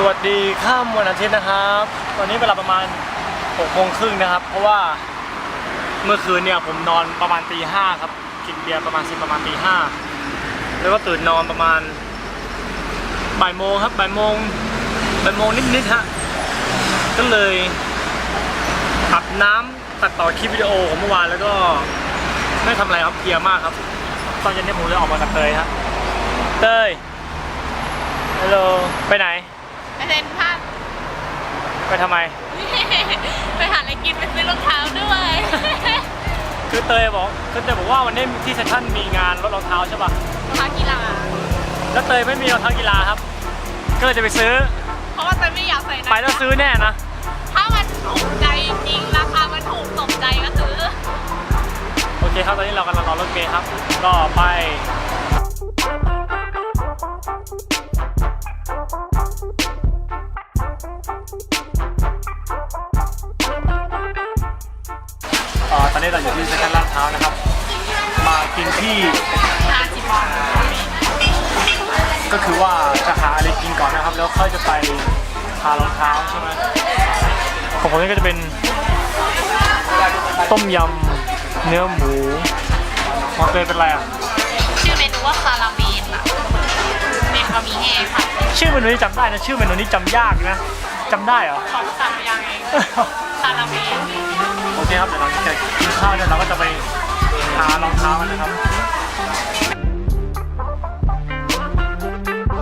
สวัสดีข้ามวันอาทิตย์นะครับ ตอนนี้เวลาประมาณ6โมงครึ่งนะครับ เพราะว่าเมื่อคืนเนี่ยผมนอนประมาณตีห้าครับ กินเบียร์ประมาณสิประมาณตีห้าแล้วก็ตื่นนอนประมาณบ่ายโมงครับบ่ายโมงบ่ายโมงนิดๆฮะก็เลยอาบน้ำตัดต่อคลิปวิดีโอของเมื่อวานแล้วก็ไม่ทำอะไรครับเพียมากครับ ตอนเย็นเนี่ยผมเลยออกมากับเตยฮะเตยฮัลโหลไปไหน ไปเซ็นทรัลไปทำไม ไปหาอะไรกินไปซื้อรองเท้าด้วย คือเตยบอกคือเตยบอกว่าวันนี้ที่เซนทรันมีงานรถรองเท้าใช่ป่ะรองเท้ากีฬา แล้วเตยไม่มีรองเท้ากีฬาครับ ก็เลยจะไปซื้อ เพราะว่าเตยไม่อยากใส่นะไปแล้วซื้อแน่นะ ถ้ามันถูกใจจริงๆราคา มันถูกตกใจก็ซื้อ โอเคครับ ตอนนี้เรากำลังรอรถเมล์ครับ ก็ไป เอ่อตอนนี้เราอยู่ที่เซ็นทรัลลาดพร้าวนะครับ มากินที่50บาทก็คือว่าจะหาอะไรกินก่อนนะครับ แล้วค่อยจะไปหารองเท้าใช่ไหมของผมนี่ก็จะเป็นต้มยำเนื้อหมูมอเตยเป็นอะไรอะ ชื่อเมนูว่าคาราเมนอะเป็นบะหมี่แห้งค่ะชื่อเมนูนี้จำได้นะ ชื่อเมนูนี้จำยากนะจำได้เหรอ ของสั่งยังเองคาราเมนโอ เคครับเดี๋ยวเราจะกินข้าวเนี่ยเราก็จะไปหารองเท้ากันนะครับ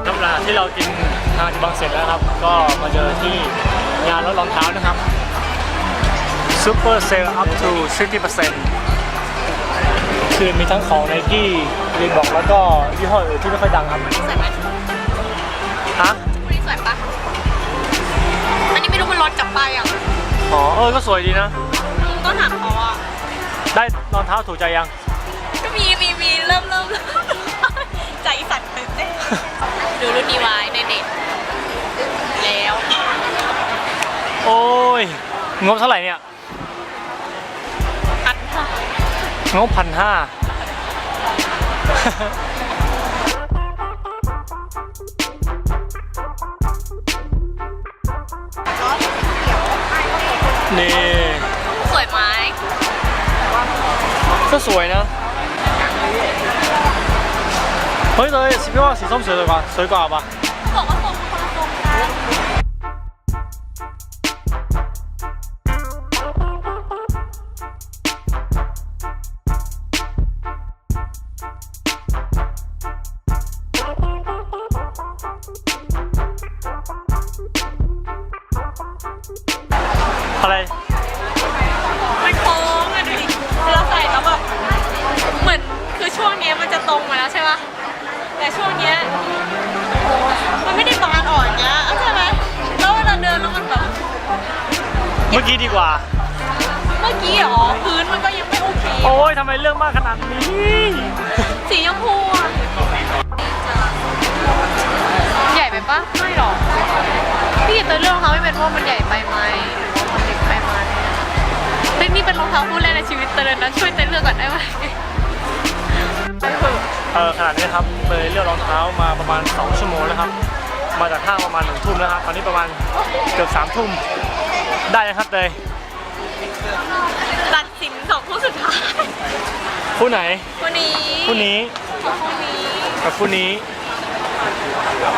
ครับหลังจากที่เรากินทางจิบังเสร็จแล้วครับ ก็มาเจอที่งานรถรองเท้านะครับ Super Sale up to 60%คือมีทั้งของ Nike รีบอกแล้วก็ยี่ห้ออื่นที่ไม่ค่อยดังครับใส่ไหมฮะวันนี้ใส่ปะอันนี้ไม่รู้มันรถกลับไปอะอ๋อเออก็สวยดีนะ ก็ถามเขาอะได้รองเท้าถูกใจยัง ก็มีมีมีเริ่มเริ่มเริ่มใจสั่นตื่นเต้นดูรุ่นนี้ไว้ในเน็ตแล้วโอ้ย งบเท่าไหร่เนี่ยพัดค่ะงบพันห้านี่ สวยไหมก็สวยนะ เฮ้ยเลยพี่ว่าสีส้มสวยกว่าสวยกว่าปะบอกว่าทรงคนละทรงกันอะไร มื่อกี้ดีกว่า เมื่อกี้เหรอพื้นมันก็ยังไม่โอเคโอ้ยทำไมเรื่องมากขนาดนี้สีชมพูอะใหญ่ไปปะไม่หรอกพี่เตยเรื่องรองเท้าไม่เป็นเพราะมันใหญ่ไปไหมหรือว่ามันเล็กไปไหมเฮ้ยนี่เป็นรองเท้าคู่แรกในชีวิตเตยเลยนะช่วยเตยเลือกก่อนได้ไหมไปเถอะเออขนาดนี้ครับเตยเลือกรองเท้ามาประมาณ 2 ชั่วโมงแล้วครับ มาจากห้างประมาณหนึ่งทุ่มแล้วครับ ตอนนี้ประมาณเกือบสามทุ่ม ได้นะครับเตยตัดสินสองคู่สุดท้ายคู่ไหนคู่นี้คู่นี้กับคู่นี้กับคู่นี้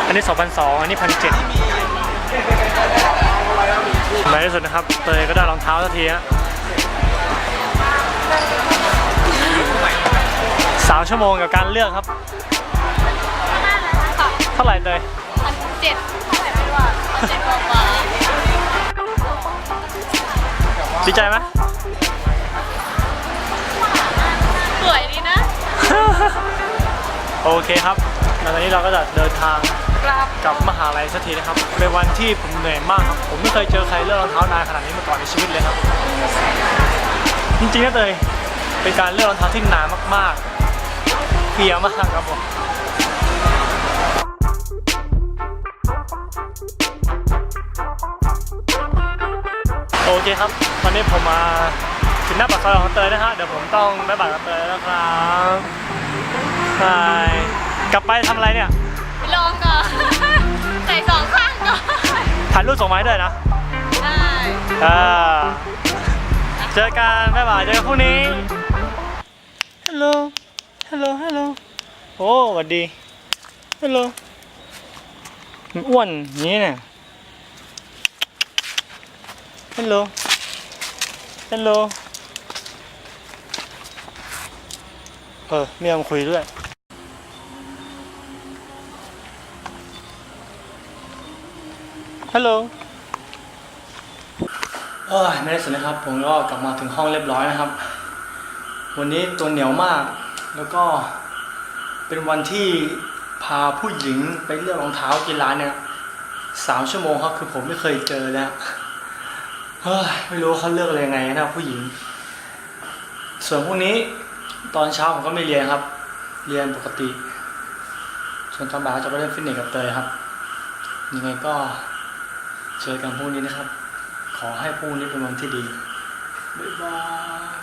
อันนี้2,200อันนี้1,700ในที่สุดนะครับ เตยก็ได้รองเท้าสักทีฮะสามชั่วโมงกับการเลือกครับค่ะเท่าไหร่เตยพันเจ็ดเท่าไหร่ไม่รู้อะเจ็ดกว่าบาท ดีใจไหมสวยดีนะ โอเคครับแล้วตอนนี้เราก็จะเดินทางกราบกลับมหาลัยสักทีนะครับเป็นวันที่ผมเหนื่อยมากครับผมไม่เคยเจอใครเลือกรองเท้านานขนาดนี้มาก่อนในชีวิตเลยครับ จริงๆนะเตยเป็นการเลือกรองเท้าที่นานมากๆเพลียมากครับผม โอเคครับตอนนี้ผมมาถึงหน้าปากซอยของเตยนะฮะเดี๋ยวผมต้องไปบัตรกับเตยแล้วครับบายกลับไปทำอะไรเนี่ยไปลองก่อน ใส่สองข้างก่อนถ่ายรูปส่งมาให้ด้วยนะได้อ่าเจอกันบ๊ายบายเจอกันพรุ่งนี้ฮัลโหลฮัลโหลฮัลโหลโอ้สวัสดีฮัลโหลมันอ้วนอย่างนี้เนี่ย ฮัลโหลฮัลโหลเออไม่ยอมคุยด้วยฮัลโหลเอ้ยไม่ได้สนนะครับ ผมก็กลับมาถึงห้องเรียบร้อยนะครับ วันนี้ตัวเหนียวมาก แล้วก็เป็นวันที่พาผู้หญิงไปเลือกรองเท้ากีฬาเนี่ยสามชั่วโมงครับ คือผมไม่เคยเจอแล้ว เฮ้ยไม่รู้เขาเลือกอะไรยังไงนะผู้หญิง ส่วนพวกนี้ตอนเช้าผมก็ไม่เรียนครับ เรียนปกติ ส่วนตอนบ่ายจะไปเล่นฟิตเนสกับเตยครับ ยังไงก็เจอกันพรุ่งนี้นะครับ ขอให้พรุ่งนี้เป็นวันที่ดีบ๊ายบาย